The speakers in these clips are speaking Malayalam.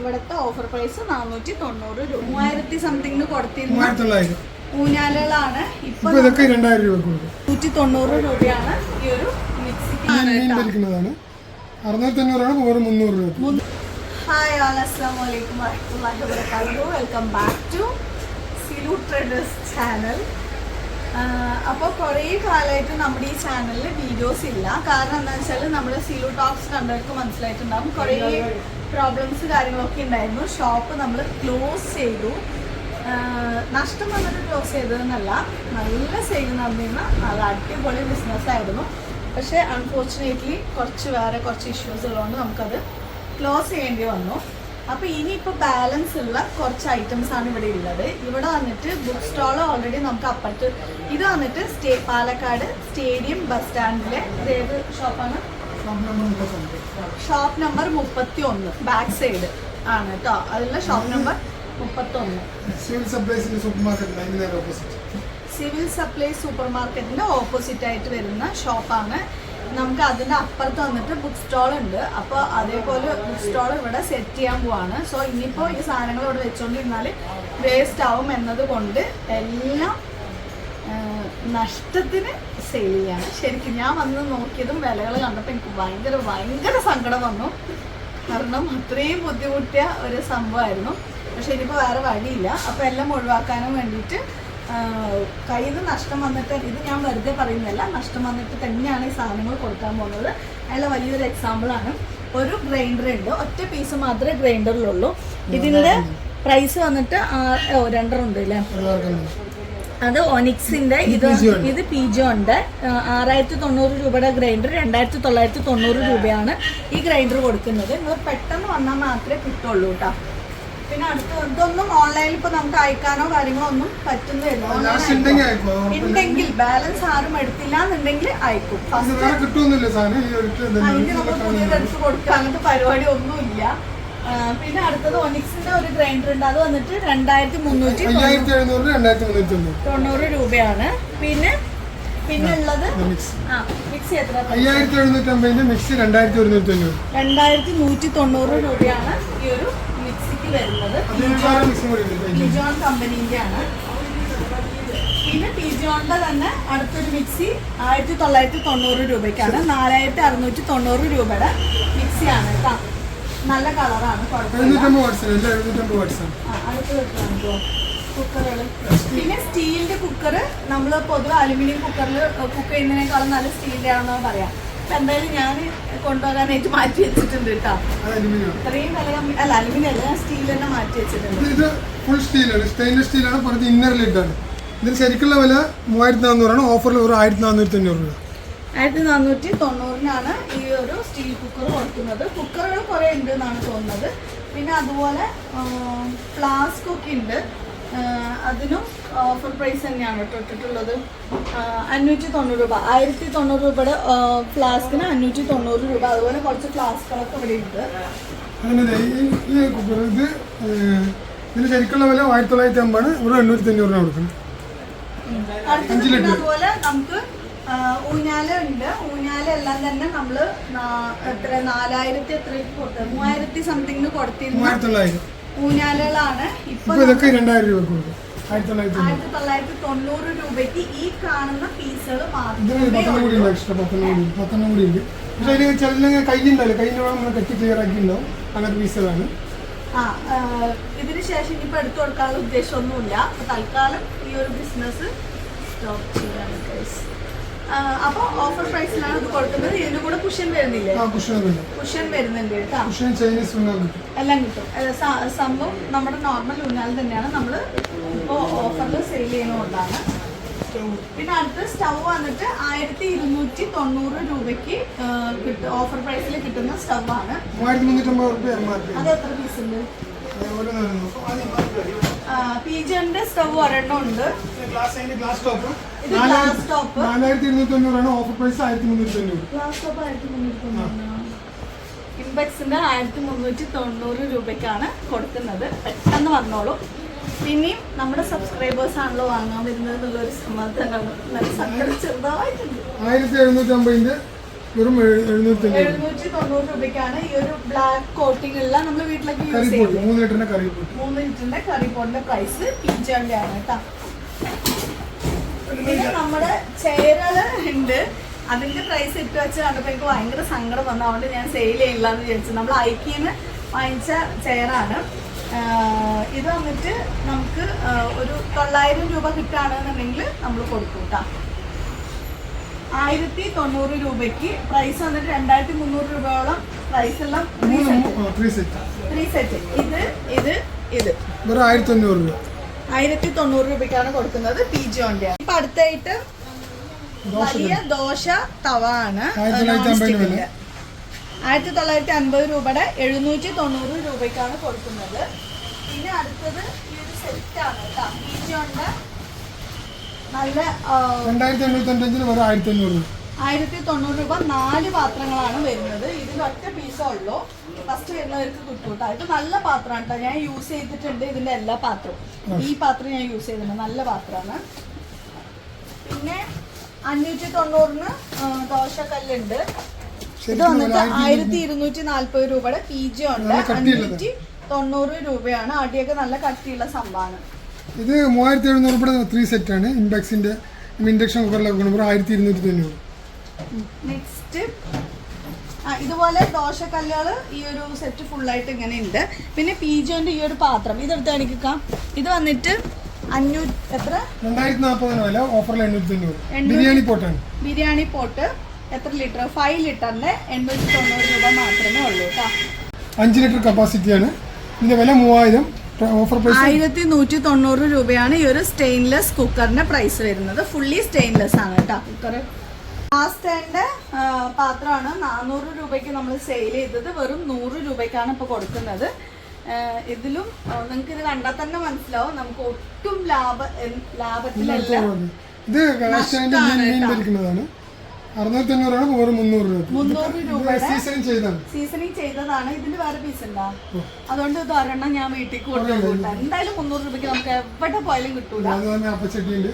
ഇവിടുത്തെ ഓഫർ പ്രൈസ് നാനൂറ്റി തൊണ്ണൂറ് രൂപ മൂവായിരത്തി സംതിങ്ങിന് കൊടുത്തിരുന്നു. ഊഞ്ഞാലുകളാണ്. ഇപ്പൊ ഇതൊക്കെ രണ്ടായിരം രൂപ നൂറ്റി തൊണ്ണൂറ് രൂപയാണ് ഈ ഒരു മിക്സിക്കാണ് അറുന്നൂറ്റി അഞ്ഞൂറാണ് വെറും മുന്നൂറ് രൂപ ഹായ് അസ്സാം വലൈക്കും വറഹ്മത്തുള്ളാഹി വബർക്കാത്തു welcome back to Silu traders channel അപ്പോൾ കുറേ കാലമായിട്ട് നമ്മുടെ ഈ ചാനലിൽ വീഡിയോസ് ഇല്ല. കാരണം എന്താണെന്ന് വെച്ചാൽ നമ്മൾ സിലു ടോക്സ് കണ്ടവർക്ക് മനസ്സിലായിട്ടുണ്ടാകും കുറേ പ്രോബ്ലംസ് കാര്യങ്ങളൊക്കെ ഉണ്ടായിരുന്നു. ഷോപ്പ് നമ്മൾ ക്ലോസ് ചെയ്തു. നഷ്ടം വന്നിട്ട് ക്ലോസ് ചെയ്തതെന്നല്ല. നല്ല സെയിൽ നടന്നിരുന്ന നല്ല അടിപൊളി ബിസിനസ് ആയിരുന്നു. പക്ഷേ അൺഫോർച്ചുനേറ്റ്ലി കുറച്ച് വേറെ കുറച്ച് ഇഷ്യൂസ് ഉള്ളതുകൊണ്ട് നമുക്കത് ക്ലോസ് ചെയ്യേണ്ടി വന്നു. അപ്പോൾ ഇപ്പൊ ബാലൻസ് ഉള്ള കുറച്ച് ഐറ്റംസ് ആണ് ഇവിടെ ഉള്ളത്. ഇവിടെ വന്നിട്ട് ബുക്ക് സ്റ്റാൾ ഓൾറെഡി നമുക്ക് അപ്പുറത്ത് ഇത് വന്നിട്ട് സ്റ്റേ പാലക്കാട് സ്റ്റേഡിയം ബസ് സ്റ്റാൻഡിലെ ഏത് ഷോപ്പാണ് ഷോപ്പ് നമ്പർ മുപ്പത്തി ഒന്ന് ബാക്ക് സൈഡ് ആണ് കേട്ടോ അതിലുള്ള ഷോപ്പ് നമ്പർ മുപ്പത്തൊന്ന് civil supplies market civil super മാർക്കറ്റിന്റെ ഓപ്പോസിറ്റ് ആയിട്ട് വരുന്ന ഷോപ്പാണ് നമുക്ക് അതിന്റെ അപ്പുറത്ത് വന്നിട്ട് ബുക്ക് സ്റ്റോൾ ഉണ്ട്. അപ്പോൾ അതേപോലെ ബുക്ക് സ്റ്റോൾ ഇവിടെ സെറ്റ് ചെയ്യാൻ പോവാണ്. സോ ഇനിയിപ്പോൾ ഈ സാധനങ്ങൾ ഇവിടെ വെച്ചുകൊണ്ടിരുന്നാൽ വേസ്റ്റ് ആവും എന്നത് കൊണ്ട് എല്ലാം നഷ്ടത്തിന് സെയിൽ ചെയ്യാണ്. ശരിക്കും ഞാൻ വന്ന് നോക്കിയതും വിലകൾ കണ്ടപ്പോൾ എനിക്ക് ഭയങ്കര ഭയങ്കര സങ്കടം വന്നു. കാരണം അത്രയും ബുദ്ധിമുട്ടിയ ഒരു സംഭവമായിരുന്നു. പക്ഷെ ഇനിയിപ്പോൾ വേറെ വഴിയില്ല. അപ്പോൾ എല്ലാം ഒഴിവാക്കാനും വേണ്ടിയിട്ട് കയ്യിൽ നിന്ന് നഷ്ടം വന്നിട്ട് ഇത് ഞാൻ വെറുതെ പറയുന്നതല്ല നഷ്ടം വന്നിട്ട് തന്നെയാണ് ഈ സാധനങ്ങൾ കൊടുക്കാൻ പോകുന്നത്. അതിലെ വലിയൊരു എക്സാമ്പിളാണ് ഒരു ഗ്രൈൻഡർ ഉണ്ട്. ഒറ്റ പീസ് മാത്രമേ ഗ്രൈൻഡറിലുള്ളൂ ഇതിന്റെ പ്രൈസ് വന്നിട്ട് ആ- ഓ രണ്ടെണ്ണം അല്ലേ അത് ഒനിക്സിന്റെ ഇത് ഇത് പി ജി പീജോ ഉണ്ട്. ആറായിരത്തി തൊണ്ണൂറ് രൂപയുടെ ഗ്രൈൻഡർ രണ്ടായിരത്തി തൊള്ളായിരത്തി തൊണ്ണൂറ് രൂപയാണ് ഈ ഗ്രൈൻഡർ കൊടുക്കുന്നത്. നിങ്ങൾ പെട്ടെന്ന് വന്നാൽ മാത്രമേ കിട്ടുള്ളൂ കേട്ടോ പിന്നെ അടുത്ത് ഇതൊന്നും ഓൺലൈനിൽ ഇപ്പൊ നമുക്ക് അയക്കാനോ കാര്യങ്ങളോ ഒന്നും പറ്റുന്നില്ല. ഉണ്ടെങ്കിൽ ബാലൻസ് ആരും എടുത്തില്ല എന്നുണ്ടെങ്കിൽ അയക്കും. അതിന് കൊടുക്കുക അങ്ങനത്തെ പരിപാടി ഒന്നുമില്ല. പിന്നെ അടുത്തത് ഒനിക്സിന്റെ ഒരു ഗ്രൈൻഡർ ഉണ്ട്. അത് വന്നിട്ട് രണ്ടായിരത്തി മുന്നൂറ്റി തൊണ്ണൂറ് രൂപയാണ്. പിന്നെ പിന്നെ ഉള്ളത് മിക്സ് എത്ര അയ്യായിരത്തി എഴുന്നൂറ്റി അമ്പതിന്റെ മിക്സി രണ്ടായിരത്തി ഒരുന്നൂറ്റി അഞ്ഞൂറ് രണ്ടായിരത്തി നൂറ്റി തൊണ്ണൂറ് രൂപയാണ് ഈ ഒരു വരുന്നത് ആണ് പിന്നെ പിജോണിന്റെ തന്നെ അടുത്തൊരു മിക്സി ആയിരത്തി തൊള്ളായിരത്തി തൊണ്ണൂറ് രൂപയ്ക്കാണ്. നാലായിരത്തി അറുന്നൂറ്റി തൊണ്ണൂറ് രൂപയുടെ മിക്സിയാണ് കേട്ടോ. നല്ല കളറാണ് പിന്നെ സ്റ്റീലിന്റെ കുക്കർ നമ്മൾ പൊതുവെ അലുമിനിയം കുക്കറിൽ കുക്ക് ചെയ്യുന്നതിനേക്കാളും നല്ല സ്റ്റീലിന്റെ ആണെന്ന് പറയാം. എന്തായാലും ഞാൻ കൊണ്ടുപോകാനായിട്ട് മാറ്റി വെച്ചിട്ടുണ്ട് കേട്ടോ. ഇത്രയും വില അല്ല അലുമിനിയം അല്ല സ്റ്റീൽ തന്നെ മാറ്റി വെച്ചിട്ടുണ്ട്. ഇത് ഫുൾ സ്റ്റീലാണ് സ്റ്റെയിൻലെസ് സ്റ്റീലാണ് പുറത്ത് ഇന്നർ ലിഡാണ് ഇതിന് ശരിക്കുള്ള വില മൂവായിരത്തി നാനൂറാണ് ഓഫറിൽ ഒരു ആയിരത്തി നാനൂറ്റി തൊണ്ണൂറ് രൂപ. ആയിരത്തി നാനൂറ്റി തൊണ്ണൂറിനാണ് ഈ ഒരു സ്റ്റീൽ കുക്കർ കൊടുക്കുന്നത്. കുക്കറുകൾ കുറേ ഉണ്ട് എന്നാണ് തോന്നുന്നത്. പിന്നെ അതുപോലെ ഫ്ലാസ്ക് ഒക്കെ ഉണ്ട്. അതിനും ഓഫർ പ്രൈസ് തന്നെയാണ് കേട്ടോ ഇട്ടിട്ടുള്ളത്. അഞ്ഞൂറ്റി തൊണ്ണൂറ് രൂപ. ആയിരത്തി തൊണ്ണൂറ് രൂപയുടെ ഫ്ലാസ്കിന് അഞ്ഞൂറ്റി തൊണ്ണൂറ് രൂപ. അതുപോലെ കുറച്ച് ഫ്ലാസ്കുകളൊക്കെ ഇവിടെ ഉണ്ട്. ഇത് ഇതിന് ശരിക്കുള്ള വില ആയിരത്തി തൊള്ളായിരത്തി അമ്പതാണ് ഇവിടെ എണ്ണൂറ്റി അഞ്ഞൂറിനാണ് കൊടുക്കുന്നത് അടുത്തത് അതുപോലെ നമുക്ക് ഊഞ്ഞാല ഉണ്ട്. ഊഞ്ഞാല എല്ലാം തന്നെ നമ്മൾ എത്ര നാലായിരത്തി എത്ര മൂവായിരത്തി സംതിങ്ങിന് കൊടുത്തിരുന്നു ഊഞ്ഞാലുകളാണ്. ഇപ്പൊ ഇതൊക്കെ രണ്ടായിരം രൂപ ആയിരത്തി തൊള്ളായിരത്തി തൊണ്ണൂറ്. രൂപയ്ക്ക് ഈ കാണുന്ന പീസുകൾ മാത്രമേ പക്ഷേ അതിന് ചിലങ്ങനെ കയ്യുണ്ടല്ലോ കയ്യിന്റെ നമ്മൾ കെട്ടി ക്ലിയർ ആക്കി ഉണ്ടാവും അങ്ങനത്തെ പീസുകളാണ്. ആ ഇതിന് ശേഷം ഇനിയിപ്പോ എടുത്തു കൊടുക്കാനുള്ള ഉദ്ദേശമൊന്നുമില്ല. തൽക്കാലം ഈ ഒരു ബിസിനസ് സ്റ്റോപ്പ് ചെയ്യാണ് guys. ആ, അപ്പൊ ഓഫർ പ്രൈസിലാണ് ഇത് കൊടുക്കുന്നത്. ഇതിന്റെ കൂടെ കുഷൻ വരുന്നില്ലേ? കുഷൻ വരുന്നുണ്ട്. കേട്ടോ. കുഷൻ ചൈനീസ് ഉണ്ടോ കിട്ടും. എല്ലാം കിട്ടും. അത് സംഭവം നമ്മുടെ നോർമൽ തന്നെയാണ് നമ്മൾ ഇപ്പോൾ ഓഫറിൽ സെയിൽ ചെയ്യുന്നതുകൊണ്ടാണ്. പിന്നെ അടുത്ത സ്റ്റവ് വന്നിട്ട് ആയിരത്തി ഇരുന്നൂറ്റി തൊണ്ണൂറ് രൂപയ്ക്ക് ഓഫർ പ്രൈസിൽ കിട്ടുന്ന സ്റ്റവ് ആണ്. അത് എത്ര പീസ് ഉണ്ട്? പീജന്റെ സ്റ്റൗ ഒരെണ്ണം ഉണ്ട്. ഗ്ലാസ് അതിന്റെ ഗ്ലാസ് ടോപ്പ് ഇത് ഗ്ലാസ് ടോപ്പ് നാലായിരത്തി ഇരുന്നൂറ്റി അഞ്ഞൂറാണ് ഓഫർ പ്രൈസ് ആയിരത്തി മുന്നൂറ്റി അഞ്ഞൂറ് ഗ്ലാസ് ടോപ്പ് ആയിരത്തി മുന്നൂറ്റി തൊണ്ണൂറ് ഇൻബെക്സിന്റെ ആയിരത്തി മുന്നൂറ്റി തൊണ്ണൂറ് രൂപയ്ക്കാണ് കൊടുക്കുന്നത്. പെട്ടെന്ന് വന്നോളൂ. പിന്നെയും നമ്മുടെ സബ്സ്ക്രൈബേഴ്സ് ആണല്ലോ വാങ്ങാൻ വരുന്നത് എന്നുള്ളൊരു സമാധാനമാണ് നല്ല സങ്കടം ചെറുതായിട്ടുണ്ട്. ആയിരത്തി എഴുന്നൂറ്റി അമ്പതിന്റെ വെറും എഴു- എഴുന്നൂറ്റി തൊണ്ണൂറ് രൂപയ്ക്കാണ് ഈ ഒരു ബ്ലാക്ക് കോട്ടിംഗ് ഉള്ള നമ്മൾ വീട്ടിലേക്ക് യൂസ് ചെയ്യും മൂന്ന് ലിറ്ററിന്റെ കറി മൂന്ന് ലിറ്ററിന്റെ കറി പോണ്ടിന്റെ പ്രൈസ് ആണ് കേട്ടോ. പിന്നെ നമ്മുടെ ചേരൽ ഉണ്ട്. അതിന്റെ പ്രൈസ് ഇട്ട് വെച്ച് കണ്ടപ്പോ എനിക്ക് ഭയങ്കര സങ്കടം വന്നു. അതുകൊണ്ട് ഞാൻ സെയിൽ ചെയ്യില്ല എന്ന് വിചാരിച്ചു. നമ്മൾ ഐക്കിന്ന് വാങ്ങിച്ച ചെയറാണ് ഇത് വന്നിട്ട് നമുക്ക് ഒരു തൊള്ളായിരം രൂപ കിട്ടുകയാണെന്നുണ്ടെങ്കിൽ നമ്മൾ കൊടുക്കും കേട്ടോ. ആയിരത്തി തൊണ്ണൂറ് രൂപയ്ക്ക് പ്രൈസ് വന്നിട്ട് രണ്ടായിരത്തി മുന്നൂറ് രൂപയോളം പ്രൈസ് എല്ലാം ത്രീ സെറ്റ് ഇത് ഇത് ഇത്. ആയിരത്തി അഞ്ഞൂറ് രൂപ. ആയിരത്തി തൊണ്ണൂറ് രൂപയ്ക്കാണ് കൊടുക്കുന്നത് പി ജിയോന്റെ ഇപ്പൊ അടുത്തായിട്ട് വലിയ ദോശ തവ ആണ് ആയിരത്തി തൊള്ളായിരത്തി അമ്പതിന് ആയിരത്തി തൊള്ളായിരത്തി അൻപത് രൂപയുടെ എഴുന്നൂറ്റി തൊണ്ണൂറ് രൂപയ്ക്കാണ് കൊടുക്കുന്നത്. പിന്നെ അടുത്തത് ഈ ഒരു സെറ്റ് ആണ് കേട്ടോ. പി ജിയോന്റെ നല്ല രണ്ടായിരത്തി എണ്ണൂറ്റി അഞ്ചിന് വെറും ആയിരത്തി അഞ്ഞൂറ് ആയിരത്തി തൊണ്ണൂറ് രൂപ നാല് പാത്രങ്ങളാണ് വരുന്നത്. ഇതിൽ ഒറ്റ പീസേ ഉള്ളൂ. ഫസ്റ്റ് വരുന്നവർക്ക് കിട്ടും കേട്ടോ ഇത് നല്ല പാത്രമാണ് കേട്ടോ ഞാൻ യൂസ് ചെയ്തിട്ടുണ്ട് ഇതിന്റെ എല്ലാ പാത്രവും. ഈ പാത്രം ഞാൻ യൂസ് ചെയ്തിട്ടുണ്ട്. നല്ല പാത്രമാണ്. പിന്നെ അഞ്ഞൂറ്റി തൊണ്ണൂറിന് ദോശക്കല്ലുണ്ട്. ഇത് വന്നിട്ട് ആയിരത്തി ഇരുന്നൂറ്റി നാല്പത് രൂപയുടെ പി ജി ഉണ്ട്. അഞ്ഞൂറ്റി തൊണ്ണൂറ് രൂപയാണ്. അടിയൊക്കെ നല്ല കട്ടിയുള്ള സംഭവമാണ്. ഇത് മൂവായിരത്തി എഴുന്നൂറ് രൂപയുടെ ത്രീ സെറ്റ് ആണ്. ഇൻഡക്സിന്റെ ഇൻഡക്ഷൻ കുക്കറിലെ വെക്കണം ആയിരത്തി ഇരുന്നൂറ്റി തൊണ്ണൂറ് നെക്സ്റ്റ് ഇതുപോലെ ദോശക്കല്ലുകൾ ഈ ഒരു സെറ്റ് ഫുള്ളായിട്ട് ഇങ്ങനെ ഉണ്ട്. പിന്നെ പി ജിന്റെ ഈ ഒരു പാത്രം ഇതെടുത്ത് കാണിക്കാം ഇത് വന്നിട്ട് അഞ്ഞൂറ്റി എത്ര? രണ്ടായിരത്തി നാൽപ്പതിന് വില ഓഫറിൽ എണ്ണൂറ്റി തൊണ്ണൂറ് ബിരിയാണി പോട്ടാണ്. ബിരിയാണി പോട്ട് എത്ര ലിറ്റർ ഫൈവ് ലിറ്ററിന്റെ എണ്ണൂറ്റി തൊണ്ണൂറ് രൂപ മാത്രമേ ഉള്ളൂ കേട്ടോ അഞ്ച് ലിറ്റർ കപ്പാസിറ്റിയാണ് ഇതിന്റെ വില മൂവായിരം. ഓഫർ പ്രൈസ് ആയിരത്തി നൂറ്റി തൊണ്ണൂറ് രൂപയാണ് ഈ ഒരു സ്റ്റെയിൻലെസ് കുക്കറിന്റെ പ്രൈസ് വരുന്നത്. ഫുള്ളി സ്റ്റെയിൻലെസ് ആണ് കേട്ടോ. കുക്കർ ലാസ്റ്റേന്റെ പാത്രമാണ് നാനൂറ് രൂപയ്ക്ക് നമ്മൾ സെയിൽ ചെയ്തത്. വെറും നൂറ് രൂപയ്ക്കാണ് ഇപ്പോൾ കൊടുക്കുന്നത്. ഇതിലും നിങ്ങൾക്ക് ഇത് കണ്ടാൽ തന്നെ മനസ്സിലാവും. നമുക്ക് ഒട്ടും ലാഭ ലാഭത്തിലല്ല. ഇത് അറുന്നൂറ്റി അഞ്ഞൂറാണ് വെറും മുന്നൂറ് രൂപ. സീസണിങ് ചെയ്താണ് സീസണിങ് ചെയ്തതാണ്. ഇതിന്റെ വേറെ പീസ് ഉണ്ടാ? അതുകൊണ്ട് ഇത് ഒരെണ്ണം ഞാൻ വീട്ടിൽ കൊടുത്തു എന്തായാലും മുന്നൂറ് രൂപയ്ക്ക് നമുക്ക് എവിടെ പോയാലും കിട്ടൂല. അപ്പച്ചട്ടിയുണ്ട്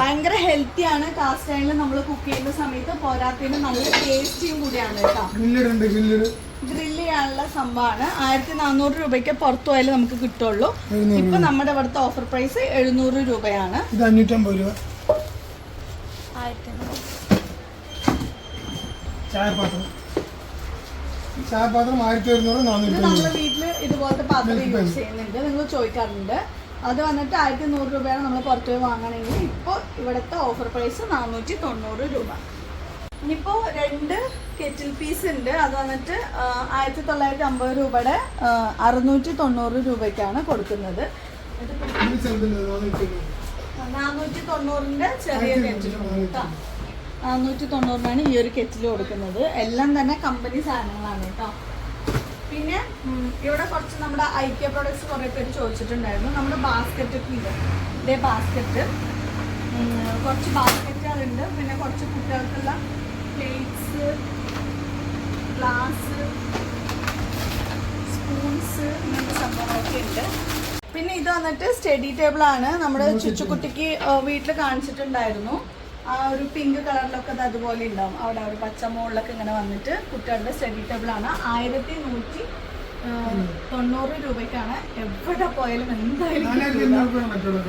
ഭയങ്കര ഹെൽത്തി ആണ്. കാസ്റ്റ് അയണിൽ നമ്മൾ കുക്ക് ചെയ്യുന്ന സമയത്ത് പോരാത്തതിന് നല്ല ടേസ്റ്റിയും കൂടിയാണ് കേട്ടോ. ഗ്രില്ല് ചെയ്യാനുള്ള സംഭവമാണ്. ആയിരത്തി നാനൂറ് രൂപയ്ക്ക് പുറത്തു പോയാലും നമുക്ക് കിട്ടുള്ളൂ. ഇപ്പൊ നമ്മുടെ ഇവിടുത്തെ ഓഫർ പ്രൈസ് എഴുന്നൂറ് രൂപയാണ്. ഇത് അഞ്ഞൂറ്റമ്പത് രൂപ. ചായപാത്രം. ചായപാത്രം ആയിരത്തി ഒരുന്നൂറ് നാനൂറ്റി നമ്മുടെ വീട്ടിൽ ഇതുപോലത്തെ പാത്രം യൂസ് ചെയ്യുന്നുണ്ട്. നിങ്ങൾ ചോദിക്കാറുണ്ട്. അത് വന്നിട്ട് ആയിരത്തി നൂറ് രൂപയാണ് നമ്മൾ പുറത്തു പോയി വാങ്ങണമെങ്കിൽ ഇപ്പോൾ ഇവിടുത്തെ ഓഫർ പ്രൈസ് നാനൂറ്റി തൊണ്ണൂറ് രൂപ. ഇനിയിപ്പോൾ രണ്ട് കെറ്റിൽ പീസ് ഉണ്ട്. അത് വന്നിട്ട് ആയിരത്തി തൊള്ളായിരത്തി അമ്പത് രൂപയുടെ അറുന്നൂറ്റി തൊണ്ണൂറ് രൂപയ്ക്കാണ് കൊടുക്കുന്നത്. നാനൂറ്റി തൊണ്ണൂറ്. തൊണ്ണൂറിന്റെ ചെറിയ കെറ്റിൽ കേട്ടോ നാനൂറ്റി തൊണ്ണൂറിനാണ് ഈ ഒരു കെറ്റിൽ കൊടുക്കുന്നത്. എല്ലാം തന്നെ കമ്പനി സാധനങ്ങളാണ് കേട്ടോ. പിന്നെ ഇവിടെ കുറച്ച് നമ്മുടെ ഐക്യ പ്രൊഡക്ട്സ് കുറേ പേര് ചോദിച്ചിട്ടുണ്ടായിരുന്നു. നമ്മുടെ ബാസ്ക്കറ്റ് ഉണ്ട് ഇതേ ബാസ്ക്കറ്റ് കുറച്ച് ബാസ്ക്കറ്റുകളുണ്ട് പിന്നെ കുറച്ച് കുട്ടികൾക്കുള്ള പ്ലേറ്റ്സ് ഗ്ലാസ് സ്പൂൺസ് ഇങ്ങനത്തെ സംഭവങ്ങളൊക്കെ ഉണ്ട്. പിന്നെ ഇത് വന്നിട്ട് സ്റ്റഡി ടേബിൾ ആണ്. നമ്മുടെ ചുച്ചുക്കുട്ടിക്ക് വീട്ടിൽ കാണിച്ചിട്ടുണ്ടായിരുന്നു. ആ ഒരു പിങ്ക് കളറിലൊക്കെ അത് അതുപോലെ ഉണ്ടാവും. അവിടെ ഒരു പച്ചമുകളിലൊക്കെ ഇങ്ങനെ വന്നിട്ട് കുട്ടികളുടെ സ്റ്റഡി ടേബിൾ ആണ്. ആയിരത്തി നൂറ്റി തൊണ്ണൂറ് രൂപയ്ക്കാണ് എവിടെ പോയാലും എന്തായാലും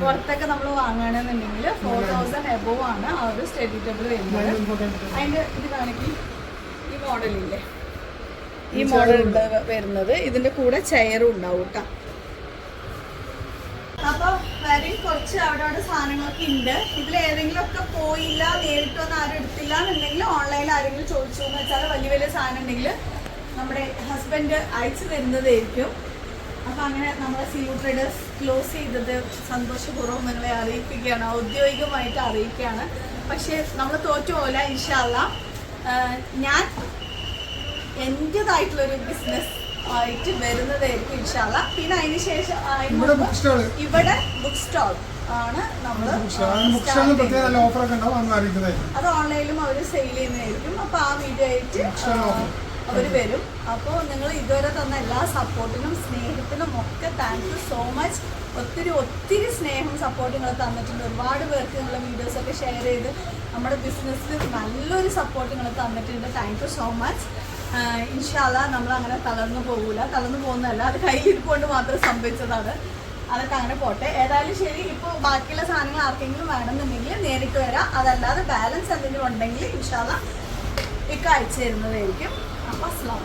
പുറത്തൊക്കെ നമ്മൾ വാങ്ങുകയാണെന്നുണ്ടെങ്കിൽ ഫോർ തൗസൻഡ് എബോവ് ആണ് ആ ഒരു സ്റ്റഡി ടേബിൾ വരുന്നത്. അതിന്റെ ഇത് കാണിക്കും ഈ മോഡലില്ലേ ഈ മോഡൽ വരുന്നത്. ഇതിന്റെ കൂടെ ചെയറും ഉണ്ടാവും കേട്ടോ അപ്പൊ വേറെ കുറച്ച് അവിടെ അവിടെ സാധനങ്ങളൊക്കെ ഉണ്ട്. ഇതിൽ ഏതെങ്കിലും ഒക്കെ പോയില്ല നേരിട്ട് വന്ന് ആരും എടുത്തില്ല എന്നുണ്ടെങ്കിൽ ഓൺലൈനിൽ ആരെങ്കിലും ചോദിച്ചു എന്ന് വെച്ചാൽ വലിയ വലിയ സാധനം ഉണ്ടെങ്കിൽ നമ്മുടെ ഹസ്ബൻഡ് അയച്ചു തരുന്നതായിരിക്കും. അപ്പൊ അങ്ങനെ നമ്മുടെ സിയു ട്രേഡേഴ്സ് ക്ലോസ് ചെയ്തത് സന്തോഷപൂർവം നിങ്ങളെ അറിയിക്കുകയാണ്. ഔദ്യോഗികമായിട്ട് അറിയിക്കുകയാണ്. പക്ഷേ നമ്മൾ തോറ്റു പോലെ ഇൻഷാല്ല ഞാൻ എന്റെതായിട്ടുള്ളൊരു ബിസിനസ് ആയിട്ട് വരുന്നതായിരിക്കും ഇൻഷാല്ല പിന്നെ അതിന് ശേഷം ഇവിടെ ബുക്ക് സ്റ്റാൾ ഇവിടെ ബുക്ക് സ്റ്റാൾ ആണ് നമ്മൾ പ്രത്യേക നല്ല ഓഫറൊക്കെ ഉണ്ടാവും അത് ഓൺലൈനിലും അവർ സെയിൽ ചെയ്യുന്നതായിരിക്കും. അപ്പോൾ ആ വീഡിയോ ആയിട്ട് അവർ വരും. അപ്പോൾ നിങ്ങൾ ഇതുവരെ തന്ന എല്ലാ സപ്പോർട്ടിനും സ്നേഹത്തിനും ഒക്കെ താങ്ക് യു സോ മച്ച് ഒത്തിരി ഒത്തിരി സ്നേഹം സപ്പോർട്ട് നിങ്ങൾ തന്നിട്ടുണ്ട്. ഒരുപാട് പേർക്ക് നിങ്ങളുടെ വീഡിയോസൊക്കെ ഷെയർ ചെയ്ത് നമ്മുടെ ബിസിനസ്സിൽ നല്ലൊരു സപ്പോർട്ട് നിങ്ങൾ തന്നിട്ടുണ്ട്. താങ്ക് യു സോ മച്ച് ഇൻഷാല്ല നമ്മൾ അങ്ങനെ തളർന്നു പോകൂല. തളർന്നു പോകുന്നതല്ല അത് കയ്യിലിരിക്കൊണ്ട് മാത്രം സംഭവിച്ചതാണ്. അതൊക്കെ അങ്ങനെ പോട്ടെ. ഏതായാലും ശരി ഇപ്പോൾ ബാക്കിയുള്ള സാധനങ്ങൾ ആർക്കെങ്കിലും വേണമെന്നുണ്ടെങ്കിൽ നേരിട്ട് വരാം. അതല്ലാതെ ബാലൻസ് എന്തെങ്കിലും ഉണ്ടെങ്കിൽ ഇൻഷാല്ല ഇക്ക അയച്ചു തരുന്നതായിരിക്കും. അപ്പോൾ അസ്ലാം